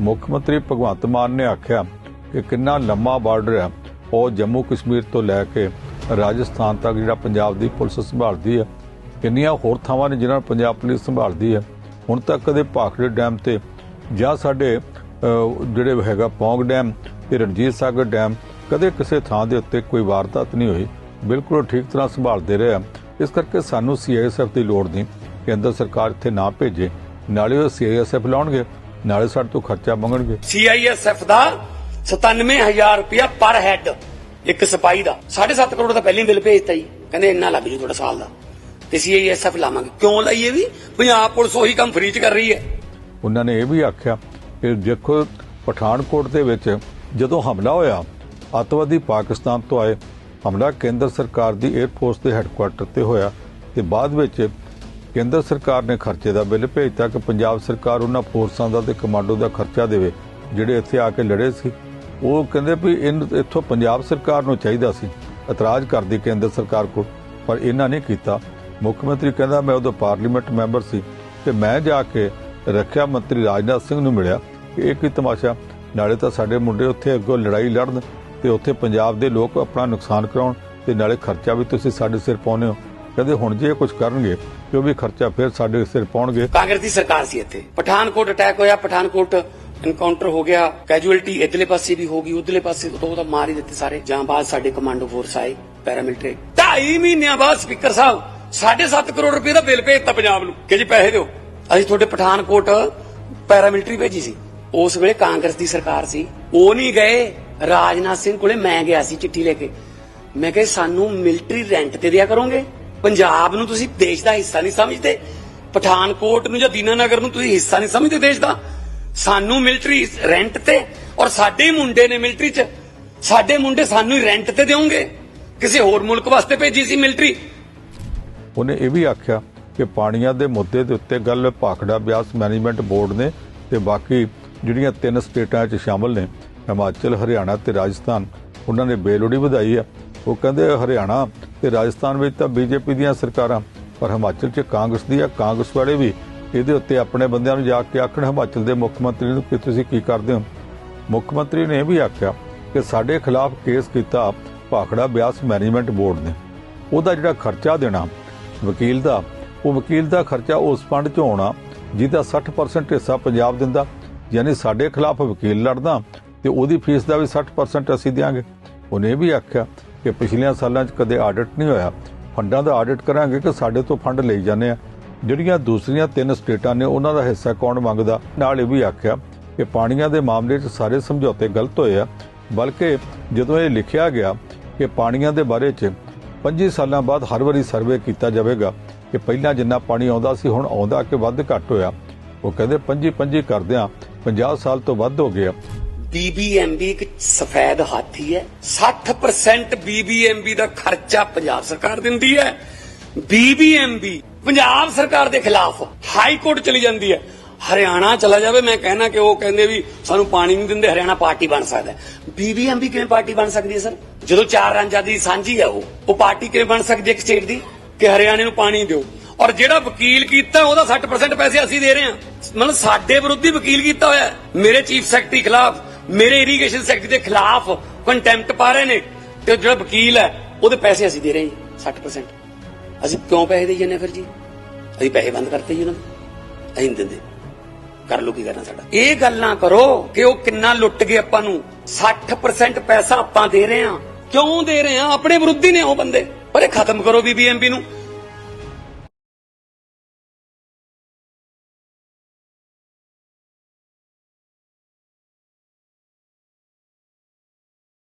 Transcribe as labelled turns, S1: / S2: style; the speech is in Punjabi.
S1: ਮੁੱਖ ਮੰਤਰੀ ਭਗਵੰਤ ਮਾਨ ਨੇ ਆਖਿਆ ਕਿ ਕਿੰਨਾ ਲੰਮਾ ਬਾਰਡਰ ਹੈ, ਉਹ ਜੰਮੂ ਕਸ਼ਮੀਰ ਤੋਂ ਲੈ ਕੇ ਰਾਜਸਥਾਨ ਤੱਕ ਜਿਹੜਾ ਪੰਜਾਬ ਦੀ ਪੁਲਿਸ ਸੰਭਾਲਦੀ ਹੈ, ਕਿੰਨੀਆਂ ਹੋਰ ਥਾਵਾਂ ਨੇ ਜਿਨ੍ਹਾਂ ਪੰਜਾਬ ਪੁਲਿਸ ਸੰਭਾਲਦੀ ਹੈ। ਹੁਣ ਤੱਕ ਕਦੇ ਭਾਖੜੇ ਡੈਮ ਤੇ ਜਾਂ ਸਾਡੇ ਜਿਹੜੇ ਹੈਗਾ ਪੌਂਗ ਡੈਮ ਤੇ ਰਣਜੀਤ ਸਾਗਰ ਡੈਮ, ਕਦੇ ਕਿਸੇ ਥਾਂ ਦੇ ਉੱਤੇ ਕੋਈ ਵਾਰਦਾਤ ਨਹੀਂ ਹੋਈ। ਬਿਲਕੁਲ ਠੀਕ ਤਰ੍ਹਾਂ ਸੰਭਾਲਦੇ ਰਹੇ ਆ। ਇਸ ਕਰਕੇ ਸਾਨੂੰ ਸੀਆਈਐਸਐਫ ਦੀ ਲੋੜ ਨਹੀਂ। ਕੇਂਦਰ ਸਰਕਾਰ ਇੱਥੇ ਨਾ ਭੇਜੇ, ਨਾਲੇ ਉਹ ਸੀਆਈਐਸਐਫ ਲਾਉਣਗੇ। ਨਾਲੇ ਸਾਡੇ ਤੋਂ ਖਰਚਾ ਮੰਗਣਗੇ।
S2: ਸੀਆਈਐਸਐਫ ਦਾ 97000 ਰੁਪਇਆ ਪਰ ਹੈਡ ਇੱਕ ਸਿਪਾਹੀ ਦਾ। 7.5 ਕਰੋੜ ਦਾ ਪਹਿਲਾਂ ਬਿੱਲ ਭੇਜਤਾ ਜੀ। ਕਹਿੰਦੇ ਇੰਨਾ ਲੱਗ ਜੂ ਤੁਹਾਡਾ ਸਾਲ ਦਾ। ਤੇ ਸੀਆਈਐਸਐਫ ਲਾਵਾਂਗੇ। ਕਿਉਂ ਲਾਈਏ ਵੀ? ਪੰਜਾਬ ਪੁਲਿਸ ਉਹੀ ਕੰਮ ਫ੍ਰੀ ਚ ਕਰ ਰਹੀ ਹੈ।
S1: ਉਹਨਾਂ ਨੇ ਇਹ ਵੀ ਆਖਿਆ ਕਿ ਦੇਖੋ ਪਠਾਨਕੋਟ ਦੇ ਵਿੱਚ ਜਦੋਂ ਹਮਲਾ ਹੋਇਆ ਅੱਤਵਾਦੀ ਪਾਕਿਸਤਾਨ ਤੋਂ ਆਏ ਹਮਲਾ ਕੇਂਦਰ ਸਰਕਾਰ ਦੀ 에ਅਰਫੋਰਸ ਦੇ ਹੈੱਡਕੁਆਰਟਰ ਤੇ ਹੋਇਆ ਤੇ ਬਾਅਦ ਵਿੱਚ ਕੇਂਦਰ ਸਰਕਾਰ ਨੇ ਖਰਚੇ ਦਾ ਬਿੱਲ ਭੇਜਤਾ ਕਿ ਪੰਜਾਬ ਸਰਕਾਰ ਉਹਨਾਂ ਫੋਰਸਾਂ ਦਾ ਤੇ ਕਮਾਂਡੋ ਦਾ ਖਰਚਾ ਦੇਵੇ, ਜਿਹੜੇ ਇੱਥੇ ਆ ਕੇ ਲੜੇ ਸੀ। ਉਹ ਕਹਿੰਦੇ ਵੀ ਇਨ, ਇੱਥੋਂ ਪੰਜਾਬ ਸਰਕਾਰ ਨੂੰ ਚਾਹੀਦਾ ਸੀ, ਇਤਰਾਜ਼ ਕਰਦੀ ਕੇਂਦਰ ਸਰਕਾਰ ਕੋਲ, ਪਰ ਇਹਨਾਂ ਨੇ ਕੀਤਾ। ਮੁੱਖ ਮੰਤਰੀ ਕਹਿੰਦਾ, ਮੈਂ ਉਦੋਂ ਪਾਰਲੀਮੈਂਟ ਮੈਂਬਰ ਸੀ ਤੇ ਮੈਂ ਜਾ ਕੇ ਰੱਖਿਆ ਮੰਤਰੀ ਰਾਜਨਾਥ ਸਿੰਘ ਨੂੰ ਮਿਲਿਆ। ਇਹ ਕੀ ਤਮਾਸ਼ਾ? ਨਾਲੇ ਤਾਂ ਸਾਡੇ ਮੁੰਡੇ ਉੱਥੇ ਅੱਗੋਂ ਲੜਾਈ ਲੜਨ ਤੇ ਉੱਥੇ ਪੰਜਾਬ ਦੇ ਲੋਕ ਆਪਣਾ ਨੁਕਸਾਨ ਕਰਾਉਣ ਤੇ ਨਾਲੇ ਖਰਚਾ ਵੀ ਤੁਸੀਂ ਸਾਡੇ ਸਿਰ ਪਾਉਂਦੇ ਹੋ। ਕਹਿੰਦੇ ਹੁਣ ਜੇ ਕੁਝ ਕਰਨਗੇ ਤੇ ਵੀ ਖਰਚਾ ਫਿਰ ਸਾਡੇ ਸਿਰ ਪਾਉਣਗੇ।
S2: ਕਾਂਗਰਸ ਦੀ ਸਰਕਾਰ ਸੀ ਇੱਥੇ। ਪਠਾਨਕੋਟ ਅਟੈਕ ਹੋਇਆ, ਪਠਾਨਕੋਟ ਐਨਕਾਊਂਟਰ ਹੋ ਗਿਆ। ਕੈਜੂਅਲਟੀ ਇਧਰਲੇ ਪਾਸੇ ਵੀ ਹੋ ਗਈ, ਉਧਰਲੇ ਪਾਸੇ ਤੋਂ ਤਾਂ ਮਾਰ ਹੀ ਦਿੱਤੇ ਸਾਰੇ। ਜਾਂ ਬਾਅਦ ਸਾਡੇ ਕਮਾਂਡੋ ਫੋਰਸ ਆਏ ਪੈਰਾਮਿਲਟਰੀ 2.5 ਮਹੀਨਿਆਂ ਬਾਅਦ ਸਪੀਕਰ ਸਾਹਿਬ 7.5 ਕਰੋੜ ਰੁਪਏ ਦਾ ਬਿੱਲ ਭੇਜਤਾ ਪੰਜਾਬ ਨੂੰ। ਕਿ ਜੀ ਪੈਸੇ ਦਿਓ? ਅਸੀਂ ਤੁਹਾਡੇ ਪਠਾਨਕੋਟ ਪੈਰਾਮਿਲਟਰੀ ਭੇਜੀ ਸੀ। ਉਸ ਵੇਲੇ ਕਾਂਗਰਸ ਦੀ ਸਰਕਾਰ ਸੀ। ਉਹ ਨਹੀਂ ਗਏ। ਰਾਜਨਾਥ ਸਿੰਘ ਕੋਲੇ ਮੈਂ ਗਿਆ ਸੀ ਚਿੱਠੀ ਲੈ ਕੇ। ਮੈਂ ਕਿਹਾ, ਸਾਨੂੰ ਮਿਲਟਰੀ ਰੈਂਟ ਤੇ ਦਿਆ ਕਰੋਗੇ? ਪੰਜਾਬ ਨੂੰ ਤੁਸੀਂ ਦੇਸ਼ ਦਾ ਹਿੱਸਾ ਨਹੀਂ ਸਮਝਦੇ, ਪਠਾਨਕੋਟ ਨੂੰ ਜਾਂ ਦੀਨਾਨਗਰ ਨੂੰ ਤੁਸੀਂ ਹਿੱਸਾ ਨਹੀਂ ਸਮਝਦੇ ਦੇਸ਼ ਦਾ। ਸਾਨੂੰ ਮਿਲਟਰੀ ਰੈਂਟ ਤੇ ਔਰ ਸਾਡੇ ਮੁੰਡੇ ਨੇ ਮਿਲਟਰੀ 'ਚ, ਸਾਡੇ ਮੁੰਡੇ ਸਾਨੂੰ ਹੀ ਰੈਂਟ ਤੇ ਦਿਓਗੇ। ਕਿਸੇ ਹੋਰ ਮੁਲਕ ਵਾਸਤੇ ਭੇਜੀ ਸੀ ਮਿਲਟਰੀ।
S1: ਉਹਨੇ ਇਹ ਵੀ ਆਖਿਆ ਕਿ ਪਾਣੀਆਂ ਦੇ ਮੁੱਦੇ ਦੇ ਉੱਤੇ ਗੱਲ ਭਾਖੜਾ ਬਿਆਸ ਮੈਨੇਜਮੈਂਟ ਬੋਰਡ ਨੇ ਤੇ ਬਾਕੀ ਜਿਹੜੀਆਂ ਤਿੰਨ ਸਟੇਟਾਂ 'ਚ ਸ਼ਾਮਲ ਨੇ, ਹਿਮਾਚਲ, ਹਰਿਆਣਾ ਤੇ ਰਾਜਸਥਾਨ, ਉਹਨਾਂ ਨੇ ਬੇਲੋੜੀ ਵਧਾਈ ਆ। ਉਹ ਕਹਿੰਦੇ ਹਰਿਆਣਾ ਤੇ ਰਾਜਸਥਾਨ ਵਿੱਚ ਤਾਂ ਬੀਜੇਪੀ ਦੀਆਂ ਸਰਕਾਰਾਂ, ਪਰ ਹਿਮਾਚਲ 'ਚ ਕਾਂਗਰਸ ਦੀ ਆ, ਕਾਂਗਰਸ ਵਾਲੇ ਵੀ ਇਹਦੇ ਉੱਤੇ ਆਪਣੇ ਬੰਦਿਆਂ ਨੂੰ ਜਾ ਕੇ ਆਖਣ, ਹਿਮਾਚਲ ਦੇ ਮੁੱਖ ਮੰਤਰੀ ਨੂੰ ਕਿ ਤੁਸੀਂ ਕੀ ਕਰਦੇ ਹੋ? ਮੁੱਖ ਮੰਤਰੀ ਨੇ ਇਹ ਵੀ ਆਖਿਆ ਕਿ ਸਾਡੇ ਖਿਲਾਫ ਕੇਸ ਕੀਤਾ ਭਾਖੜਾ ਬਿਆਸ ਮੈਨੇਜਮੈਂਟ ਬੋਰਡ ਨੇ। ਉਹਦਾ ਜਿਹੜਾ ਖਰਚਾ ਦੇਣਾ ਵਕੀਲ ਦਾ, ਉਹ ਵਕੀਲ ਦਾ ਖਰਚਾ ਉਸ ਫੰਡ 'ਚੋਂ ਆਉਣਾ ਜਿਹਦਾ 60% ਹਿੱਸਾ ਪੰਜਾਬ ਦਿੰਦਾ, ਯਾਨੀ ਸਾਡੇ ਖਿਲਾਫ ਵਕੀਲ ਲੜਦਾ ਤੇ ਉਹਦੀ ਫੀਸ ਦਾ ਵੀ 60% ਅਸੀਂ ਦਿਆਂਗੇ। ਉਹਨੇ ਇਹ ਵੀ ਆਖਿਆ ਕਿ ਪਿਛਲੀਆਂ ਸਾਲਾਂ 'ਚ ਕਦੇ ਆਡਿਟ ਨਹੀਂ ਹੋਇਆ। ਫੰਡਾਂ ਦਾ ਆਡਿਟ ਕਰਾਂਗੇ ਕਿ ਸਾਡੇ ਤੋਂ ਫੰਡ ਲਈ ਜਾਂਦੇ ਆ। ਜਿਹੜੀਆਂ ਦੂਸਰੀਆਂ ਤਿੰਨ ਸਟੇਟਾਂ ਨੇ, ਉਹਨਾਂ ਦਾ ਹਿੱਸਾ ਕੌਣ ਮੰਗਦਾ? ਨਾਲ ਇਹ ਵੀ ਆਖਿਆ ਕਿ ਪਾਣੀਆਂ ਦੇ ਮਾਮਲੇ 'ਚ ਸਾਰੇ ਸਮਝੌਤੇ ਗਲਤ ਹੋਏ ਆ। ਬਲਕਿ ਜਦੋਂ ਇਹ ਲਿਖਿਆ ਗਿਆ ਕਿ ਪਾਣੀਆਂ ਦੇ ਬਾਰੇ 'ਚ 25 ਸਾਲਾਂ ਬਾਅਦ ਹਰ ਵਾਰੀ ਸਰਵੇ ਕੀਤਾ ਜਾਵੇਗਾ ਕਿ ਪਹਿਲਾਂ ਜਿੰਨਾ ਪਾਣੀ ਆਉਂਦਾ ਸੀ, ਹੁਣ ਆਉਂਦਾ ਕਿ ਵੱਧ ਘੱਟ ਹੋਇਆ। ਉਹ ਕਹਿੰਦੇ 25 25 ਕਰਦਿਆਂ 50 ਸਾਲ ਤੋਂ ਵੱਧ ਹੋ ਗਿਆ
S2: ਬੀਬੀਐਮਬੀ ਇੱਕ ਸਫੈਦ ਹਾਥੀ ਹੈ। 60% ਬੀਬੀਐਮਬੀ ਦਾ ਖਰਚਾ ਪੰਜਾਬ ਸਰਕਾਰ ਦਿੰਦੀ ਹੈ। ਬੀਬੀਐਮਬੀ ਪੰਜਾਬ ਸਰਕਾਰ ਦੇ ਖਿਲਾਫ ਹਾਈ ਕੋਰਟ ਚਲੀ ਜਾਂਦੀ ਹੈ। ਹਰਿਆਣਾ ਚਲਾ ਜਾਵੇ, ਮੈਂ ਕਹਿਣਾ ਕਿ ਉਹ ਕਹਿੰਦੇ ਵੀ ਸਾਨੂੰ ਪਾਣੀ ਨਹੀਂ ਦਿੰਦੇ, ਹਰਿਆਣਾ ਪਾਰਟੀ ਬਣ ਸਕਦਾ ਬੀਬੀਐਮਬੀ ਕਿਵੇਂ ਪਾਰਟੀ ਬਣ ਸਕਦੀ ਹੈ, ਸਰ? ਜਦੋਂ ਚਾਰ ਰਾਂਝਾਂ ਦੀ ਸਾਂਝੀ ਹੈ ਉਹ ਉਹ ਪਾਰਟੀ ਕਿਵੇਂ ਬਣ ਸਕਦੀ ਹੈ ਇੱਕ ਸਟੇਟ ਦੀ? ਕਿ ਹਰਿਆਣੇ ਨੂੰ ਪਾਣੀ ਦਿਓ। ਔਰ ਜਿਹੜਾ ਵਕੀਲ ਕੀਤਾ, ਉਹਦਾ 60% ਪੈਸੇ ਅਸੀਂ ਦੇ ਰਹੇ ਹਾਂ। ਮਤਲਬ ਸਾਡੇ ਵਿਰੁੱਧੀ ਵਕੀਲ ਕੀਤਾ ਹੋਇਆ ਮੇਰੇ ਚੀਫ ਸੈਕਟਰੀ ਖਿਲਾਫ ਮੇਰੇ ਇਰੀਗੇਸ਼ਨ ਸੈਕਟਰੀ ਦੇ ਖਿਲਾਫ ਕੰਟੈਂਪਟ ਪਾ ਰਹੇ ਨੇ ਤੇ ਜਿਹੜਾ ਵਕੀਲ ਹੈ, ਉਹਦੇ ਪੈਸੇ ਅਸੀਂ ਦੇ ਰਹੇ ਹਾਂ 60% ਅਸੀਂ ਕਿਉਂ ਪੈਸੇ ਦੇ ਜਾਂਦੇ ਹਾਂ ਫਿਰ ਜੀ? ਅਸੀਂ ਪੈਸੇ ਬੰਦ ਕਰਤੇ ਜੀ ਉਹਨਾਂ ਦੇ। ਅਸੀਂ ਨਹੀਂ ਦਿੰਦੇ। ਕਰ ਲੋ ਕੀ ਕਰਨਾ ਸਾਡਾ। ਇਹ ਗੱਲ ਨਾ ਕਰੋ ਕਿ ਉਹ ਕਿੰਨਾ ਲੁੱਟ ਗਏ ਆਪਾਂ ਨੂੰ। 60% ਪੈਸਾ ਆਪਾਂ ਦੇ ਰਹੇ ਹਾਂ। ਕਿਉਂ ਦੇ ਰਹੇ ਹਾਂ? ਆਪਣੇ ਵਿਰੁੱਧੀ ਨੇ ਉਹ ਬੰਦੇ। ਪਰ ਇਹ ਖਤਮ ਕਰੋ ਬੀਬੀਐਮਪੀ ਨੂੰ।